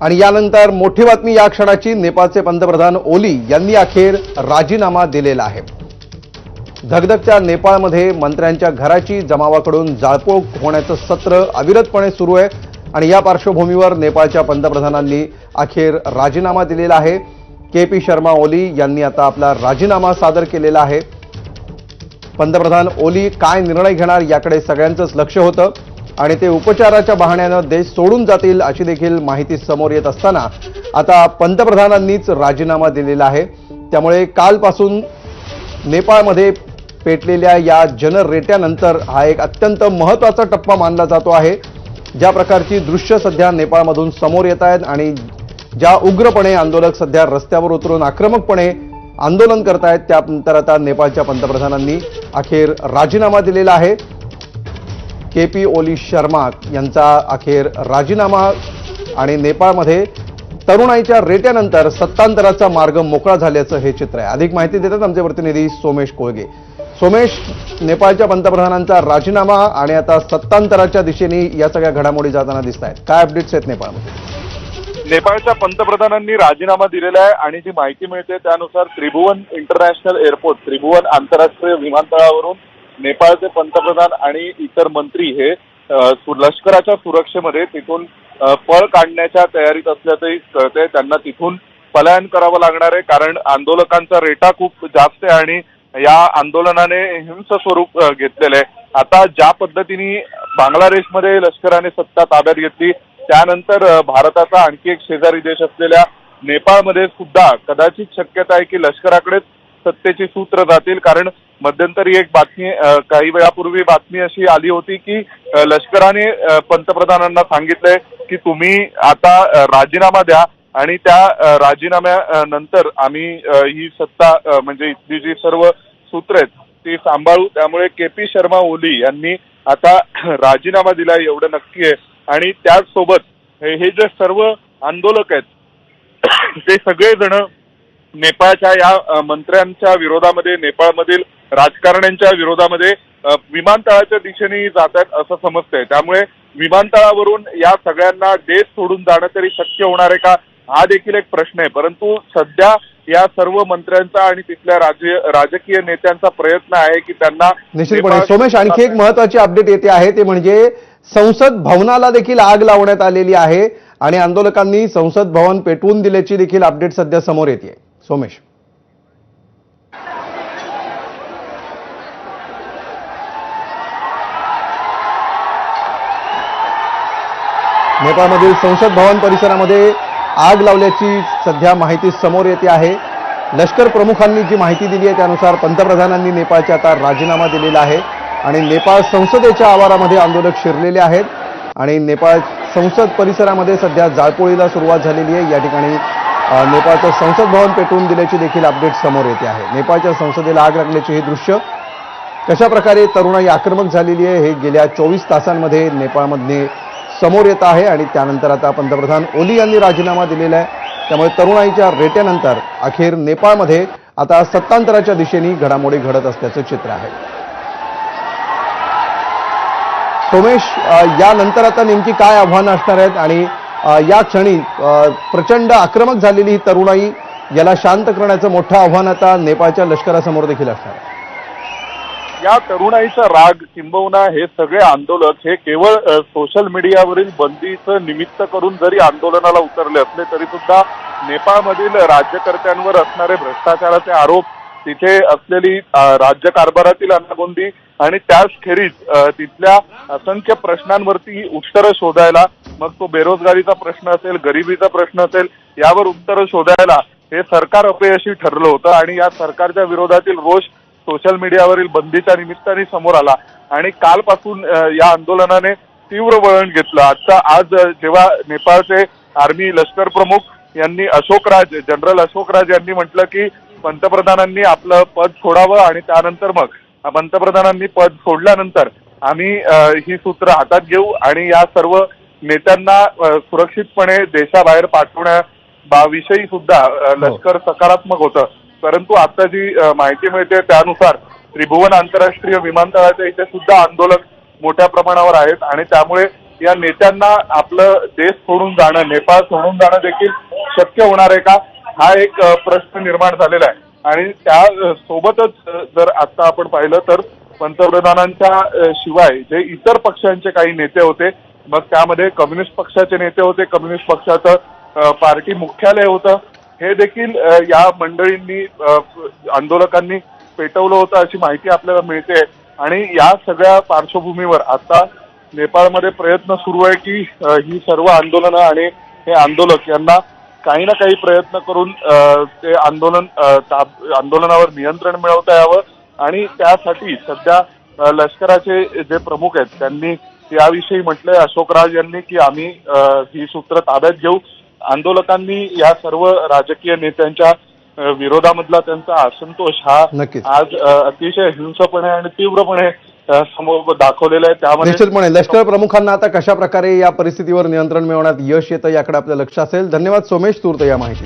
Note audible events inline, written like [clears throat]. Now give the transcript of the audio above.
आणि यानंतर मोठी बातमी या क्षणाची. नेपाळचे पंतप्रधान ओली यांनी अखेर राजीनामा दिलेला आहे. धगधगच्या नेपाळमध्ये मंत्र्यांच्या घराची जमावाकडून जाळपोळ होण्याचं सत्र अविरतपणे सुरू आहे. आणि या पार्श्वभूमीवर नेपाळच्या पंतप्रधानांनी अखेर राजीनामा दिलेला आहे. के पी शर्मा ओली यांनी आता आपला राजीनामा सादर केलेला आहे. पंतप्रधान ओली काय निर्णय घेणार याकडे सगळ्यांचंच लक्ष होतं. आणि ते उपचाराच्या बहाण्यानं देश सोडून जातील अशी देखील माहिती समोर येत असताना आता पंतप्रधानांनीच राजीनामा दिलेला आहे. त्यामुळे कालपासून नेपाळमध्ये पेटलेल्या या जनरेट्यानंतर हा एक अत्यंत महत्त्वाचा टप्पा मानला जातो आहे. ज्या प्रकारची दृश्य सध्या नेपाळमधून समोर येत आहेत आणि ज्या उग्रपणे आंदोलक सध्या रस्त्यावर उतरून आक्रमकपणे आंदोलन करतायत त्यानंतर आता नेपाळच्या पंतप्रधानांनी अखेर राजीनामा दिलेला आहे. के पी ओली शर्मा यांचा अखेर राजीनामा आणि नेपाळमध्ये तरुणाईच्या रेट्यानंतर सत्तांतराचा मार्ग मोकळा झाल्याचं हे चित्र आहे. अधिक माहिती देतात आमचे प्रतिनिधी सोमेश कोळगे. सोमेश नेपाळच्या पंतप्रधानांचा राजीनामा आणि आता सत्तांतराच्या दिशेने या सगळ्या घडामोडी जाताना दिसत आहेत. काय अपडेट्स आहेत नेपाळमध्ये? नेपाळच्या पंतप्रधानांनी राजीनामा दिलेला आहे आणि जी माहिती मिळते त्यानुसार त्रिभुवन इंटरनॅशनल एअरपोर्ट त्रिभुवन आंतरराष्ट्रीय विमानतळावरून नेपाळचे पंतप्रधान आणि इतर मंत्री हे लष्कराच्या सुरक्षेमध्ये तिथून पळ काढण्याच्या तयारीत असल्याचंही कळतंय. त्यांना तिथून पलायन करावं लागणार आहे कारण आंदोलकांचा रेटा खूप जास्त आहे आणि या आंदोलनाने हिंस स्वरूप घेतलेलं आहे. आता ज्या पद्धतीने बांगलादेशमध्ये लष्कराने सत्ता ताब्यात घेतली त्यानंतर भारताचा आणखी एक शेजारी देश असलेल्या नेपाळमध्ये सुद्धा कदाचित शक्यता आहे की लष्कराकडेच सत्तेची सूत्र जातील. कारण मध्यंतरी एक बातमी काही वेळापूर्वी बातमी अशी आली होती की लष्कराने पंतप्रधानांना सांगितलंय की तुम्ही आता राजीनामा द्या आणि त्या राजीनाम्यानंतर आम्ही ही सत्ता म्हणजे इथली जी सर्व सूत्र आहेत ती सांभाळू. त्यामुळे के पी शर्मा ओली यांनी आता [clears throat] राजीनामा दिला एवढं नक्की आहे. आणि त्याचसोबत हे जे सर्व आंदोलक आहेत [clears throat] ते सगळेजण नेपाळच्या या मंत्र्यांच्या विरोधामध्ये नेपाळमधील राजकारण्यांच्या विरोधामध्ये विमानतळाच्या दिशेने जात आहेत असं समजतंय. त्यामुळे विमानतळावरून या सगळ्यांना देश सोडून जाणं तरी शक्य होणार आहे का? हा देखील एक प्रश्न आहे. परंतु सध्या या सर्व मंत्र्यांचा आणि तिथल्या राज्य राजकीय नेत्यांचा प्रयत्न आहे की त्यांना निश्चितपणे. सोमेश आणखी एक महत्वाची अपडेट येते आहे ते म्हणजे संसद भवनाला देखील आग लावण्यात आलेली आहे आणि आंदोलकांनी संसद भवन पेटवून दिल्याची देखील अपडेट सध्या समोर येते. सोमेश. नेपाळमधील संसद भवन परिसरामध्ये आग लावल्याची सध्या माहिती समोर येते आहे. लष्कर प्रमुखांनी जी माहिती दिली आहे त्यानुसार पंतप्रधानांनी नेपाळच्या आता राजीनामा दिलेला आहे आणि नेपाळ संसदेच्या आवारामध्ये आंदोलक शिरलेले आहेत. आणि नेपाळ संसद परिसरामध्ये सध्या जाळपोळीला सुरुवात झालेली आहे. या ठिकाणी नेपाळचं संसद भवन पेटवून दिल्याची देखील अपडेट समोर येते आहे. नेपाळच्या संसदेला आग लागल्याचे हे दृश्य कशा प्रकारे तरुणाई आक्रमक झालेली आहे हे गेल्या चोवीस तासांमध्ये नेपाळमधने समोर येत आहे आणि त्यानंतर आता पंतप्रधान ओली यांनी राजीनामा दिलेला आहे. त्यामुळे तरुणाईच्या रेट्यानंतर अखेर नेपाळमध्ये आता सत्तांतराच्या दिशेने घडामोडी घडत असल्याचं चित्र आहे. सोमेश यानंतर आता नेमकी काय आव्हानं असणार आहेत आणि या क्षणी प्रचंड आक्रमक झालेली ही तरुणाई याला शांत करण्याचं मोठं आव्हान आता नेपाळच्या लष्करासमोर देखील असणार या तरुणाईचा राग किंबहुना हे सगळे आंदोलक हे केवळ सोशल मीडियावरील बंदीचं निमित्त करून जरी आंदोलनाला उतरले असले तरी सुद्धा नेपाळमधील राज्यकर्त्यांवर असणारे भ्रष्टाचाराचे आरोप तिथे असलेली राज्य कारभारातील अनागोंदी आणि त्याच खेरीज तिथल्या असंख्य प्रश्नांवरती उत्तरं शोधायला मग तो बेरोजगारीचा प्रश्न असेल गरिबीचा प्रश्न असेल यावर उत्तरं शोधायला हे सरकार अपयशी ठरलं होतं आणि या सरकारच्या विरोधातील रोष सोशल मीडियावरील बंदीच्या निमित्ताने समोर आला. आणि कालपासून या आंदोलनाने तीव्र वळण घेतलं. आजचा आज जेव्हा नेपाळचे आर्मी लष्कर प्रमुख यांनी अशोक राज जनरल अशोक राज यांनी म्हटलं की पंतप्रधानांनी आपलं पद सोडावं आणि त्यानंतर मग पंतप्रधानांनी पद सोडल्यानंतर आम्ही ही सूत्र हातात घेऊ आणि या सर्व नेत्यांना सुरक्षितपणे देशाबाहेर पाठवण्या विषयी सुद्धा अ, लष्कर सकारात्मक होतं. परंतु आता जी माहिती मिळते त्यानुसार त्रिभुवन आंतरराष्ट्रीय विमानतळाच्या इथे सुद्धा आंदोलक मोठ्या प्रमाणावर आहेत आणि त्यामुळे या नेत्यांना आपलं देश सोडून जाणं नेपाळ सोडून जाणं देखील शक्य होणार आहे का? हा एक प्रश्न निर्माण झालेला आहे. आणि त्या सोबतच जर आता आपण पाहिलं तर पंतप्रधानांच्या शिवाय जे इतर पक्षांचे काही नेते होते मग त्यामध्ये कम्युनिस्ट पक्षाचे नेते होते कम्युनिस्ट पक्षाचं पार्टी मुख्यालय होतं. हे देखील या मंडळींनी आंदोलकांनी पेटवलं होतं अशी माहिती आपल्याला मिळते. आणि या सगळ्या पार्श्वभूमीवर आता नेपाळमध्ये प्रयत्न सुरू आहे की ही सर्व आंदोलनं आणि हे आंदोलक यांना काही ना काही प्रयत्न करून ते आंदोलन आंदोलनावर नियंत्रण मिळवता यावं. आणि त्यासाठी सध्या लष्कराचे जे प्रमुख आहेत त्यांनी याविषयी म्हटलंय अशोक राज यांनी की आम्ही ही सूत्र ताब्यात घेऊ. आंदोलकांनी या सर्व राजकीय नेत्यांच्या विरोधामधला त्यांचा असंतोष हा. आज अतिशय हिंसपणे आणि तीव्रपणे समोर दाखवलेला आहे. त्यामध्ये निश्चितपणे लष्कर प्रमुखांना आता कशा प्रकारे या परिस्थितीवर नियंत्रण मिळवण्यात यश येतं याकडे आपलं लक्ष असेल. धन्यवाद सोमेश तूर्त या माहिती